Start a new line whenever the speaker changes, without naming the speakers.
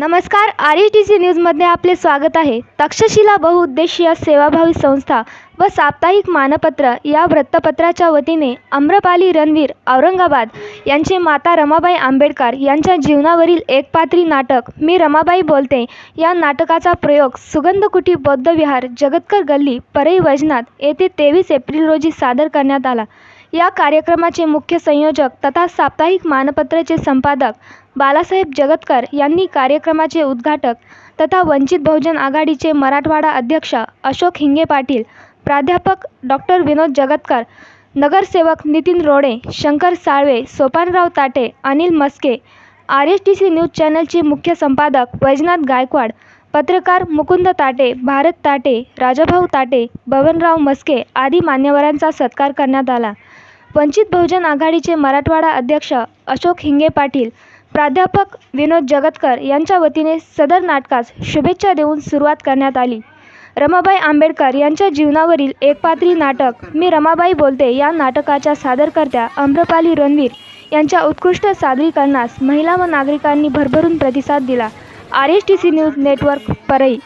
नमस्कार R E T C न्यूजमध्ये आपले स्वागत आहे. तक्षशिला बहुउद्देशीय सेवाभावी संस्था व साप्ताहिक मानपत्र या वृत्तपत्राच्या वतीने आम्रपाली रणवीर औरंगाबाद यांचे माता रमाबाई आंबेडकर यांच्या जीवनावरील एकपात्री नाटक मी रमाबाई बोलते या नाटकाचा प्रयोग सुगंधकुटी बौद्ध विहार जगतकर गल्ली परई वैजनाथ येथे तेवीस एप्रिल रोजी सादर करण्यात आला. या कार्यक्रमाचे मुख्य संयोजक तथा साप्ताहिक मानपत्राचे संपादक बालासाहेब जगतकर यांनी कार्यक्रमाचे उद्घाटक तथा वंचित बहुजन आघाडीचे मराठवाडा अध्यक्ष अशोक हिंगे पाटील प्राध्यापक डॉक्टर विनोद जगतकर नगरसेवक Nitin Rode Shankar Salve Sopanrao Tate Anil Maske R S T C news चॅनलचे मुख्य संपादक वैजनाथ गायकवाड पत्रकार मुकुंद ताटे भारत ताटे राजाभाऊ ताटे बबनराव मस्के आदी मान्यवरांचा सत्कार करण्यात आला. वंचित बहुजन आघाडीचे मराठवाडा अध्यक्ष अशोक हिंगे पाटील प्राध्यापक विनोद जगतकर यांच्या वतीने सदर नाटकास शुभेच्छा देऊन सुरुवात करण्यात आली. रमाबाई आंबेडकर यांच्या जीवनावरील एकपात्री नाटक मी रमाबाई बोलते या नाटकाच्या सादरकर्त्या अम्रपाली रणवीर यांच्या उत्कृष्ट सादरीकरणास महिला व नागरिकांनी भरभरून प्रतिसाद दिला. R S T C news network परई